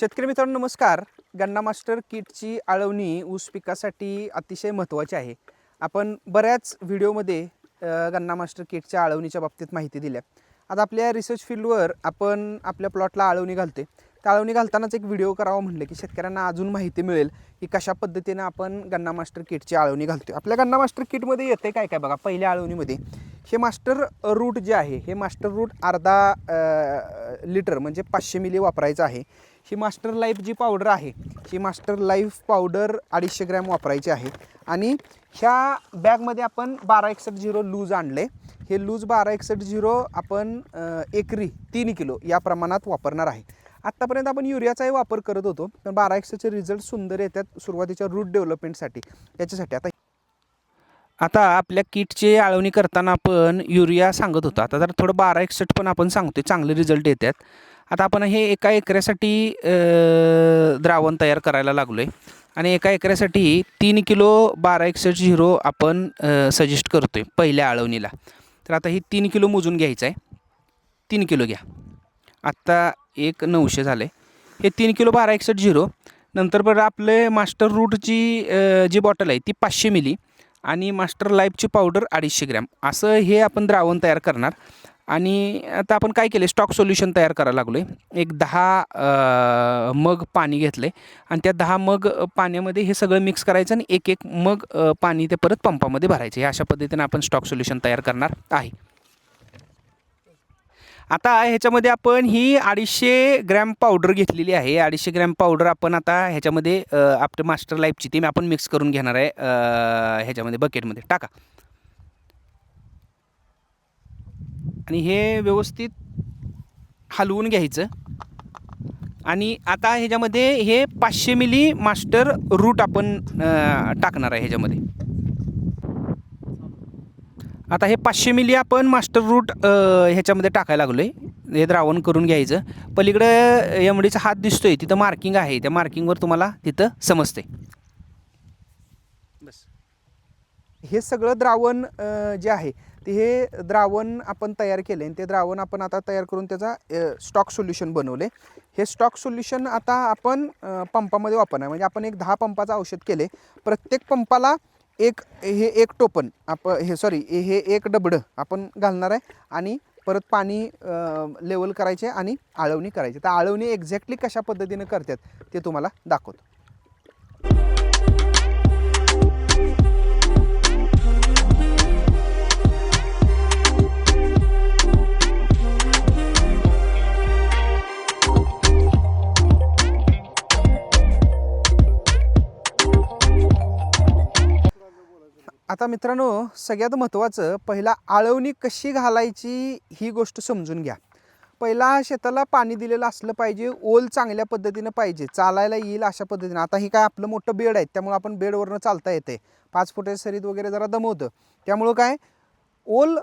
शेतकरी मित्रांनो नमस्कार. गन्ना मास्टर किटची आळवणी ऊस पिकासाठी अतिशय महत्त्वाची आहे. आपण बऱ्याच व्हिडिओमध्ये गन्ना मास्टर किटच्या आळवणीच्या बाबतीत माहिती दिल्या. आता आपल्या रिसर्च फील्डवर आपण आपल्या प्लॉटला आळवणी घालते त्या आळवणी घालतानाच एक व्हिडिओ करावा म्हणलं की शेतकऱ्यांना अजून माहिती मिळेल की कशा पद्धतीनं आपण गन्ना मास्टर किटची आळवणी घालतो आपल्या गन्ना मास्टर किटमध्ये येते काय काय बघा पहिल्या आळवणीमध्ये. हे मास्टर रूट जे आहे हे मास्टर रूट अर्धा लिटर म्हणजे पाचशे मिली वापरायचं आहे. ही मास्टर लाईफ जी पावडर आहे ही मास्टर लाईफ पावडर अडीचशे ग्रॅम वापरायची आहे. आणि ह्या बॅगमध्ये आपण बारा एकसष्ट झिरो लूज आणले. हे लूज बारा एकसष्ट झिरो आपण एकरी तीन किलो या प्रमाणात वापरणार आहे. आत्तापर्यंत आपण युरियाचाही वापर करत होतो पण बारा एकसष्टचे रिझल्ट सुंदर येतात सुरुवातीच्या रूट डेव्हलपमेंटसाठी. याच्यासाठी आता आता आपल्या किटची आळवणी करताना आपण युरिया सांगत होतो. आता जर थोडं बारा एकसष्ट पण आपण सांगतोय चांगले रिझल्ट येतात. आता आपण हे एका एकऱ्यासाठी द्रावण तयार करायला लागलो आहे आणि एका एकऱ्यासाठी तीन किलो बारा एकसष्ट झिरो आपण सजेस्ट करतो आहे पहिल्या आळवणीला. तर आता ही तीन किलो मोजून घ्यायचं आहे. तीन किलो घ्या. आत्ता एक नऊशे झालं आहे हे तीन किलो बारा एकसष्ट झिरो. नंतर बरं आपले मास्टर रूटची जी बॉटल आहे ती पाचशे मिली आणि मास्टर लाईफची पावडर अडीचशे ग्रॅम. असं हे आपण द्रावण तयार करणार. आणि आता आपण काय केलं स्टॉक सोल्युशन तयार करायला लागलो आहे एक दहा मग पाणी घेतलं आहे आणि त्या दहा मग पाण्यामध्ये हे सगळं मिक्स करायचं आणि एक एक मग पाणी ते परत पंपामध्ये भरायचं. हे अशा पद्धतीने आपण स्टॉक सोल्युशन तयार करणार आहे. आता ह्याच्यामध्ये आपण ही अडीचशे ग्रॅम पावडर घेतलेली आहे. अडीचशे ग्रॅम पावडर आपण आता ह्याच्यामध्ये आपलं मास्टर लाईफची ती आपण मिक्स करून घेणार आहे ह्याच्यामध्ये बकेटमध्ये टाका. आणि हे व्यवस्थित हलवून घ्यायचं. आणि आता ह्याच्यामध्ये हे पाचशे मिली मास्टर रूट आपण टाकणार आहे ह्याच्यामध्ये. आता हे पाचशे मिली आपण मास्टर रूट ह्याच्यामध्ये टाकायला लागलो आहे हे द्रावण करून घ्यायचं. पलीकडं एमडीचा हात दिसतोय तिथं मार्किंग आहे. त्या मार्किंगवर तुम्हाला तिथं समजते बस. हे सगळं द्रावण जे आहे ते हे द्रावण आपण तयार केले आणि ते द्रावण आपण आता तयार करून त्याचा स्टॉक सोल्युशन बनवले. हे स्टॉक सोल्युशन आता आपण पंपामध्ये वापरणार. म्हणजे आपण एक दहा पंपाचं औषध केले. प्रत्येक पंपाला एक हे एक टोपण आप हे सॉरी हे एक डबडं आपण घालणार आहे आणि परत पाणी लेवल करायचे आणि आळवणी करायची. तर आळवणी एक्झॅक्टली कशा पद्धतीनं करतात ते तुम्हाला दाखवतो. आता मित्रांनो सगळ्यात महत्त्वाचं पहिला आळवणी कशी घालायची ही गोष्ट समजून घ्या. पहिला शेताला पाणी दिलेलं असलं पाहिजे ओल चांगल्या पद्धतीनं पाहिजे चालायला येईल अशा पद्धतीनं. आता ही काय आपलं मोठं बेड आहे त्यामुळं आपण बेडवरनं चालता येते पाच फुटे सरीत वगैरे जरा दमवतं त्यामुळं काय? ओल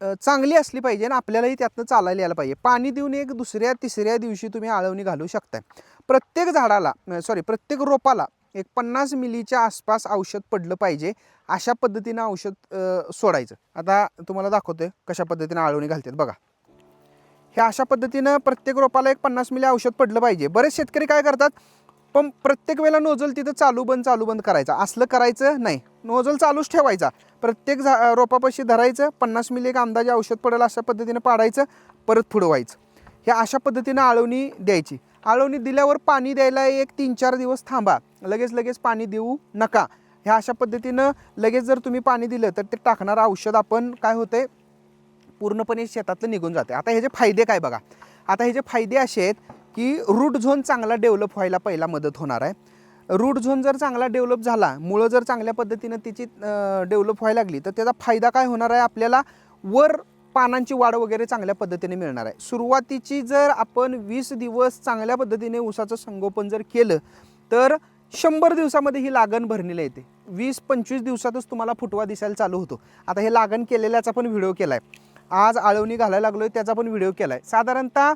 चांगली असली पाहिजे आणि आपल्यालाही त्यातनं चालायला यायला पाहिजे. पाणी देऊन एक दुसऱ्या तिसऱ्या दिवशी तुम्ही आळवणी घालू शकताय. प्रत्येक झाडाला सॉरी प्रत्येक रोपाला एक पन्नास मिलीच्या आसपास औषध पडलं पाहिजे अशा पद्धतीनं औषध सोडायचं. आता तुम्हाला दाखवतोय कशा पद्धतीनं आळवणी घालतात बघा. हे अशा पद्धतीनं प्रत्येक रोपाला एक पन्नास मिली औषध पडलं पाहिजे. बरेच शेतकरी काय करतात पण प्रत्येक वेळेला नोजल तिथं चालू बंद चालू बंद करायचा. असलं करायचं नाही. नोजल चालूच ठेवायचा. प्रत्येक झा रोपापाशी धरायचं पन्नास मिली एक अंदाजे औषध पडेल अशा पद्धतीनं पाडायचं परत पुढं व्हायचं. हे अशा पद्धतीनं आळवणी द्यायची. आळवणी दिल्यावर पाणी द्यायला एक तीन चार दिवस थांबा. लगेच लगेच पाणी देऊ नका. ह्या अशा पद्धतीनं लगेच जर तुम्ही पाणी दिलं तर ते टाकणारं औषध आपण काय होतंय? पूर्णपणे शेतातलं निघून जाते आता ह्याचे फायदे काय बघा? आता ह्याचे फायदे असे आहेत की रूट झोन चांगला डेव्हलप व्हायला पहिला मदत होणार आहे. रूट झोन जर चांगला डेव्हलप झाला मुळं जर चांगल्या पद्धतीनं तिची डेव्हलप व्हायला लागली तर त्याचा फायदा काय होणार आहे आपल्याला? वर पानांची वाढ वगैरे चांगल्या पद्धतीने मिळणार आहे. सुरुवातीची जर आपण वीस दिवस चांगल्या पद्धतीने ऊसाचं संगोपन जर केलं तर शंभर दिवसामध्ये ही लागण भरणीला येते. वीस पंचवीस दिवसातच तुम्हाला फुटवा दिसायला चालू होतो. आता हे लागण केलेल्याचा पण व्हिडिओ केला आहे आज आळवणी घालायला लागलोय त्याचा पण व्हिडिओ केला आहे साधारणतः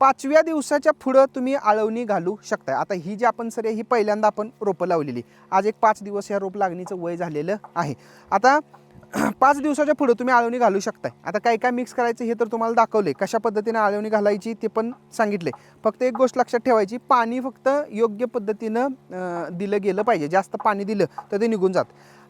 पाचव्या दिवसाच्या पुढं तुम्ही आळवणी घालू शकताय. आता ही जी आपण सर ही पहिल्यांदा आपण रोपं लावलेली. आज एक पाच दिवस ह्या रोप लागणीचं वय झालेलं आहे. आता पाच दिवसाच्या पुढं तुम्ही आळवणी घालू शकताय. आता काय काय मिक्स करायचं हे तर तुम्हाला दाखवले कशा पद्धतीने आळवणी घालायची ते पण सांगितले फक्त एक गोष्ट लक्षात ठेवायची पाणी फक्त योग्य पद्धतीनं दिलं गेलं पाहिजे. जास्त पाणी दिलं तर ते निघून जात.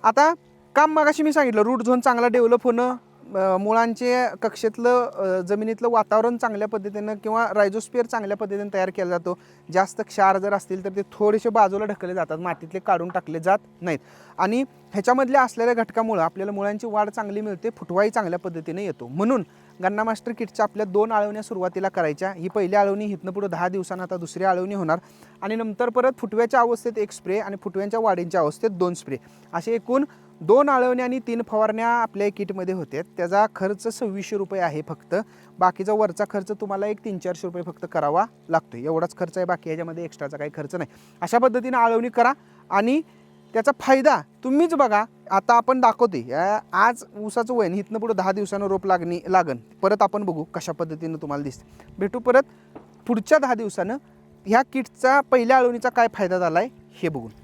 आता काम मागाशी मी सांगितलं रूट झोन चांगला डेव्हलप होणं मुळांचे कक्षेतलं जमिनीतलं वातावरण चांगल्या पद्धतीनं किंवा रायझोस्पिअर चांगल्या पद्धतीनं तयार केला जातो. जास्त क्षार जर असतील तर ते थोडेसे बाजूला ढकलले जातात मातीतले काढून टाकले जात नाहीत. आणि ह्याच्यामधल्या असलेल्या घटकामुळं आपल्याला मुळांची वाढ चांगली मिळते फुटवाही चांगल्या पद्धतीने येतो. म्हणून गन्ना मास्टर किटच्या आपल्या दोन आळवण्या सुरुवातीला करायच्या. ही पहिली आळवणी इथनं पुढं दहा दिवसांना आता दुसरी आळवणी होणार. आणि नंतर परत फुटव्याच्या अवस्थेत एक स्प्रे आणि फुटव्यांच्या वाढींच्या अवस्थेत दोन स्प्रे. असे एकूण दोन आळवण्या आणि तीन फवारण्या आपल्या किटमध्ये होते. त्याचा खर्च सव्वीसशे रुपये आहे फक्त. बाकीचा वरचा खर्च तुम्हाला एक तीन चारशे रुपये फक्त करावा लागतो एवढाच खर्च आहे. बाकी ह्याच्यामध्ये एक्स्ट्राचा काही खर्च नाही. अशा पद्धतीने आळवणी करा आणि त्याचा फायदा तुम्हीच बघा. आता आपण दाखवते आज ऊसाचं वयन इथनं पुढं दहा दिवसानं रोप लागणी लागन. परत आपण बघू कशा पद्धतीनं तुम्हाला दिसते भेटू परत पुढच्या दहा दिवसानं. ह्या किटचा पहिल्या आळवणीचा काय फायदा झाला आहे हे बघून.